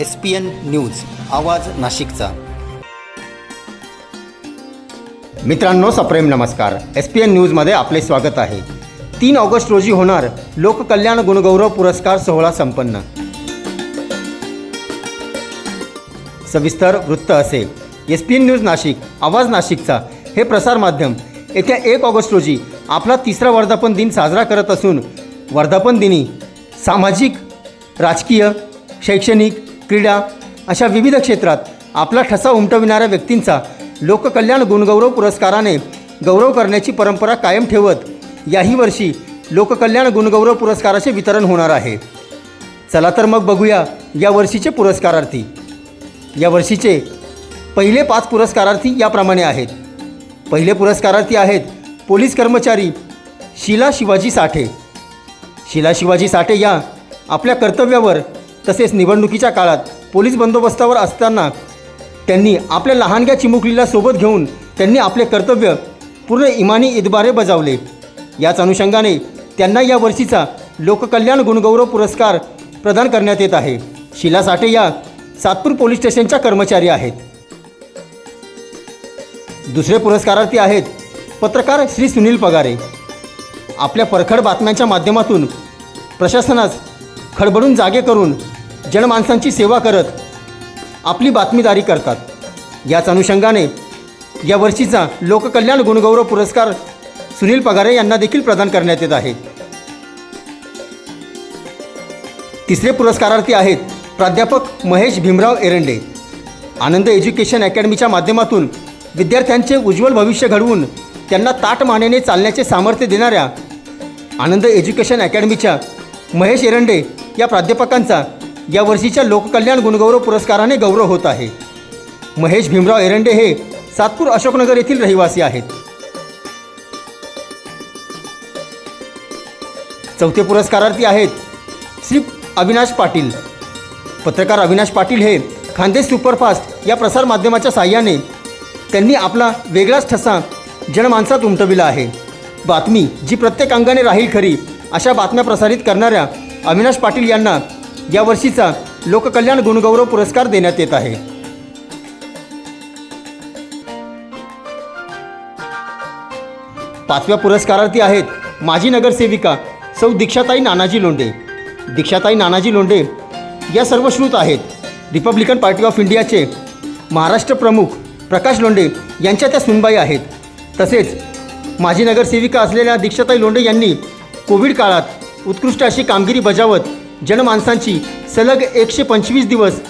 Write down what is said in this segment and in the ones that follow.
S P N news आवाज नाशिकचा. मित्रांनो सप्रेम नमस्कार. एस पी एन न्यूजमध्ये आपले स्वागत आहे. तीन ऑगस्ट रोजी होणार लोककल्याण गुणगौरव पुरस्कार सोहळा संपन्न. सविस्तर वृत्त असे S P N news Nashik आवाज नाशिकचा हे प्रसारमाध्यम येत्या एक ऑगस्ट रोजी आपला तिसरा वर्धापन दिन साजरा करत असून वर्धापन दिनी सामाजिक राजकीय शैक्षणिक क्रीडा अशा विविध क्षेत्रात आपला ठसा उमटविणाऱ्या व्यक्तींचा लोककल्याण गुणगौरव पुरस्काराने गौरव करण्याची परंपरा कायम ठेवत याही वर्षी लोककल्याण गुणगौरव पुरस्काराचे वितरण होणार आहे. चला तर मग बघूया या वर्षीचे पुरस्कारार्थी. या वर्षीचे पहिले पाच पुरस्कारार्थी याप्रमाणे आहेत. पहिले पुरस्कारार्थी आहेत पोलीस कर्मचारी शिला शिवाजी साठे. शिला शिवाजी साठे या आपल्या कर्तव्यावर तसेच निवडणुकीच्या काळात पोलीस बंदोबस्तावर असताना त्यांनी आपल्या लहानग्या चिमुकलीला सोबत घेऊन त्यांनी आपले कर्तव्य पूर्ण इमानी इदबारे बजावले. याच अनुषंगाने त्यांना या वर्षीचा लोककल्याण गुणगौरव पुरस्कार प्रदान करण्यात येत आहे. शिला साठे या सातपूर पोलीस स्टेशनच्या कर्मचारी आहेत. दुसरे पुरस्कारार्थी आहेत पत्रकार श्री सुनील पगारे. आपल्या परखड बातम्यांच्या माध्यमातून प्रशासनास खडबडून जागे करून जनमानसांची सेवा करत आपली बातमीदारी करतात. याच अनुषंगाने या वर्षीचा लोककल्याण गुणगौरव पुरस्कार सुनील पगारे यांना देखील प्रदान करण्यात येत आहे. तिसरे पुरस्कारार्थी आहेत प्राध्यापक महेश भीमराव एरंडे. आनंद एज्युकेशन अकॅडमीच्या माध्यमातून विद्यार्थ्यांचे उज्ज्वल भविष्य घडवून त्यांना ताटमानेने चालण्याचे सामर्थ्य देणाऱ्या आनंद एज्युकेशन अकॅडमीच्या महेश एरंडे या प्राध्यापकांचा या वर्षीच्या लोककल्याण गुणगौरव पुरस्काराने गौरव होत आहे. महेश भीमराव एरंडे हे सातपूर अशोकनगर येथील रहिवासी आहेत. चौथे पुरस्कारार्थी आहेत श्री अविनाश पाटील. पत्रकार अविनाश पाटील हे खानदेश सुपरफास्ट या प्रसारमाध्यमाच्या साह्याने त्यांनी आपला वेगळाच ठसा जनमानसात उमटविला आहे. बातमी जी प्रत्येक अंगाने राहील खरी अशा बातम्या प्रसारित करणाऱ्या अविनाश पाटील यांना या वर्षीचा लोककल्याण गुणगौरव पुरस्कार देण्यात येत आहे. पाचव्या पुरस्कारार्थी आहेत माजी नगरसेविका सौ दीक्षाताई नानाजी लोंढे. दीक्षाताई नानाजी लोंढे या सर्वश्रुत आहेत. रिपब्लिकन पार्टी ऑफ इंडियाचे महाराष्ट्र प्रमुख प्रकाश लोंढे यांच्या त्या सुनबाई आहेत. तसेच माजी नगरसेविका असलेल्या दीक्षाताई लोंढे यांनी कोविड काळात उत्कृष्ट अशी कामगिरी बजावत जनमानसांची सलग एकशे पंचवीस दिवस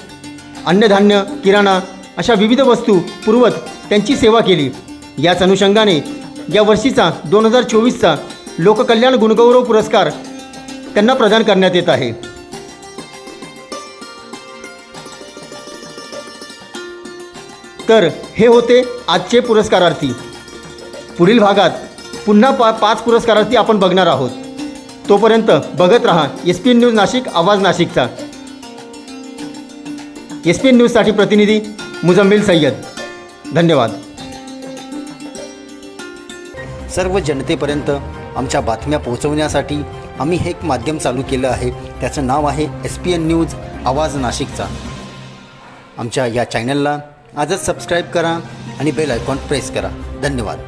अन्नधान्य किराणा अशा विविध वस्तू पुरवत त्यांची सेवा केली. याच अनुषंगाने या वर्षीचा दोन हजार चोवीसचा लोककल्याण गुणगौरव पुरस्कार त्यांना प्रदान करण्यात येत आहे. तर हे होते आजचे पुरस्कारार्थी. पुढील भागात पुन्हा पा पाच पुरस्कारार्थी आपण बघणार आहोत. तोपर्यंत बघत रहा S P N news Nashik आवाज नाशिकचा. एस पी एन न्यूजसाठी प्रतिनिधी मुजम्मिल सय्यद. धन्यवाद. सर्व जनतेपर्यंत आमच्या बातम्या पोहोचवण्यासाठी आम्ही हे एक माध्यम चालू केलं आहे. त्याचं नाव आहे एस पी एन न्यूज आवाज नाशिकचा. आमच्या या चॅनलला आजच सबस्क्राईब करा आणि बेल आयकॉन प्रेस करा. धन्यवाद.